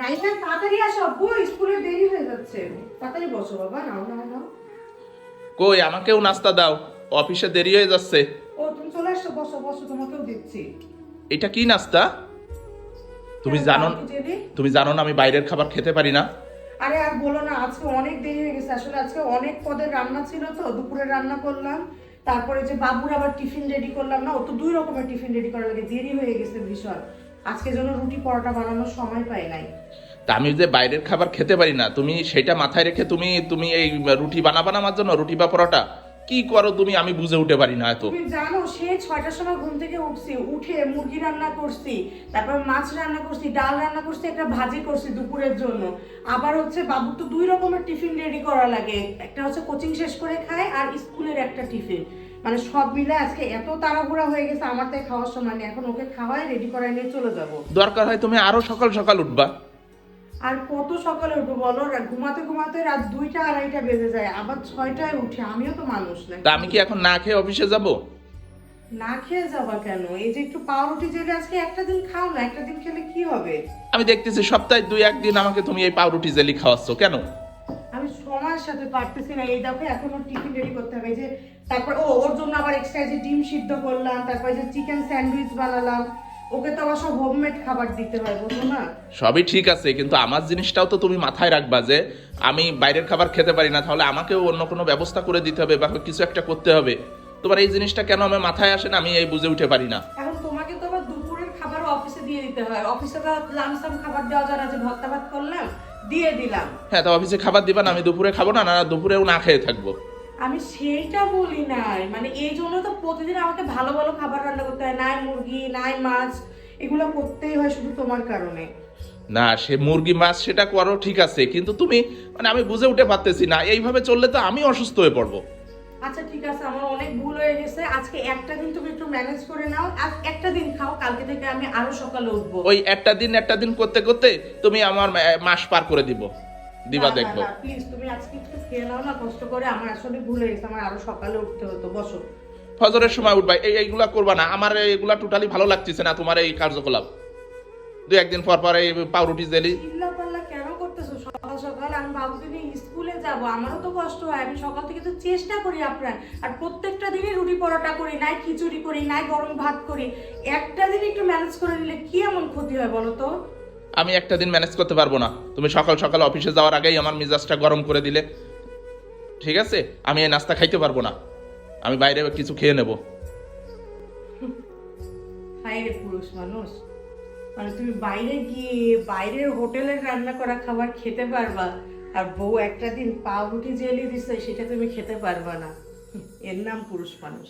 রাইসা তাড়াতাড়ি আসো আব্বু স্কুলে দেরি হয়ে যাচ্ছে। তাড়াতাড়ি বসো বাবা নাও নাও নাও। কই আমাকেও নাস্তা দাও। অফিসে দেরি হয়ে যাচ্ছে। ও তুমি চলে আসছো বসো বসো তোমাকেও দিচ্ছি। এটা কি নাস্তা? তুমি জানো তুমি জানো না আমি বাইরের খাবার খেতে পারি না? আরে আর বলো না আজকে অনেক দেরি হয়ে গেছে। আসলে আজকে অনেক পদের রান্না ছিল তো দুপুরে রান্না করলাম। তারপরে যে বাবুর আবার টিফিন রেডি করলাম না ও তো দুই রকমের টিফিন রেডি করা লাগে দেরি হয়ে গেছে ভীষণ। আজকে জন্য রুটি পরোটা বানানোর সময় পাই নাই। তা আমি যে বাইরের খাবার খেতে পারি না তুমি সেটা মাথায় রেখে তুমি তুমি এই রুটি বানাবা না আমার জন্য রুটি বা পরোটা? কি করো তুমি আমি বুঝে উঠে পারি না এত। তুমি জানো সে ছয়টার সময় ঘুম থেকে উঠছি উঠে মুরগি রান্না করছি তারপর মাছ রান্না করছি ডাল রান্না করছি একটা ভাজি করছি দুপুরের জন্য। আবার হচ্ছে বাবুর তো দুই রকমের টিফিন রেডি করা লাগে। একটা হচ্ছে কোচিং শেষ করে খায় আর স্কুলের একটা টিফিন। মানে সব মিলে আজকে এত তাড়াহুড়া হয়ে গেছে আমার তাই খাওয়ার সময় নেই। এখন ওকে খাওয়াই রেডি করাই নিয়ে চলে যাব। দরকার হয় তুমি আরও সকাল সকাল উঠবা। আর কত সকালে উঠবো বলো? ঘুমাতে ঘুমাতে রাত দুইটা আড়াইটা বেজে যায় আবার ছয়টায় উঠে। আমিও তো মানুষ না তা আমি কি এখন না খেয়ে অফিসে যাব? না খেয়ে যাবা কেন? এই যে একটু পাউরুটি জেলে আজকে একটা দিন খাও না একটা দিন খেলে কি হবে? আমি দেখতেছি সপ্তাহে দুই একদিন আমাকে তুমি এই পাউরুটি জেলি খাওয়াচ্ছ কেন? আমি সময়ের সাথে পারতেছি না। এই দেখো এখনও টিফিন রেডি করতে হবে। এই যে তারপর ও ওর জন্য আবার এক্সট্রা যে ডিম সিদ্ধ করলাম তারপর যে চিকেন স্যান্ডউইচ বানালাম ওকে তো আবার সব হোমমেড খাবার দিতে হয় বুঝো না? সবই ঠিক আছে কিন্তু আমার জিনিসটাও তো তুমি মাথায় রাখবা যে আমি বাইরের খাবার খেতে পারি না তাহলে আমাকেও অন্য কোনো ব্যবস্থা করে দিতে হবে বা কিছু একটা করতে হবে। তোমার এই জিনিসটা কেন আমার মাথায় আসে না আমি এই বুঝে উঠে পারি না? এখন তোমাকে তো আবার দুপুরের খাবার অফিসে দিয়ে দিতে হয়। অফিসে তো লামসাম খাবার দেওয়া যায় না যে ভর্তা ভাত করলাম দিয়ে দিলাম। হ্যাঁ তো অফিসে খাবার দিবা না আমি দুপুরে খাব না না দুপুরেও না খেয়ে থাকব। আমি সেইটা বলি নাই। মানে এই জন্য তো প্রতিদিন আমাকে ভালো ভালো খাবার রান্না করতে হয় নাই মুরগি নাই মাছ এগুলো করতেই হয় শুধু তোমার কারণে। না সে মুরগি মাছ সেটা করো ঠিক আছে কিন্তু তুমি মানে আমি বুঝে উঠে পারতেছি না এইভাবে চললে তো আমি অসুস্থ হয়ে পড়ব। আচ্ছা ঠিক আছে আমার অনেক ভুল হয়ে গেছে। আজকে একটা দিন তুমি একটু ম্যানেজ করে নাও আজ একটা দিন খাও কালকে থেকে আমি আরও সকালে উঠবো। ওই একটা দিন একটা দিন করতে করতে তুমি আমার মাস পার করে দিব। দিবা দেখব। প্লিজ তুমি আজকে একটু খেয়ে নাও না কষ্ট করে। আমার আসলে ভুল হয়ে গেছে আমার আরও সকালে উঠতে হতো বসো। ফজরের সময় উঠবা এই এইগুলা করবা না। আমার এইগুলা টোটালি ভালো লাগতেছে না তোমার এই কার্যকলাপ। দুই একদিন পর পর এই পাউরুটি জেলি। কেন করতেছো? সকাল সকাল আমি নিয়ে স্কুলে যাব আমারও তো কষ্ট হয় আমি সকাল থেকে তো চেষ্টা করি আপনার আর প্রত্যেকটা দিনই রুটি পরোটা করি নাই খিচুড়ি করি নাই গরম ভাত করি। একটা দিন একটু ম্যানেজ করে নিলে কি এমন ক্ষতি হয় বলো তো? আমি একটা দিন ম্যানেজ করতে পারব না। তুমি সকাল সকাল অফিসে যাওয়ার আগেই আমার মিজাজটা গরম করে দিলে। ঠিক আছে? আমি এই নাস্তা খাইতে পারব না। আমি বাইরে কিছু খেয়ে নেব। হাই রে পুরুষ মানুষ। মানে তুমি বাইরে গিয়ে বাইরের হোটেলের রান্না করা খাবার খেতে পারবা, আর বউ একটা দিন পাউরুটি জেলি দিছে, সেটা তুমি খেতে পারবা না। এর নাম পুরুষ মানুষ।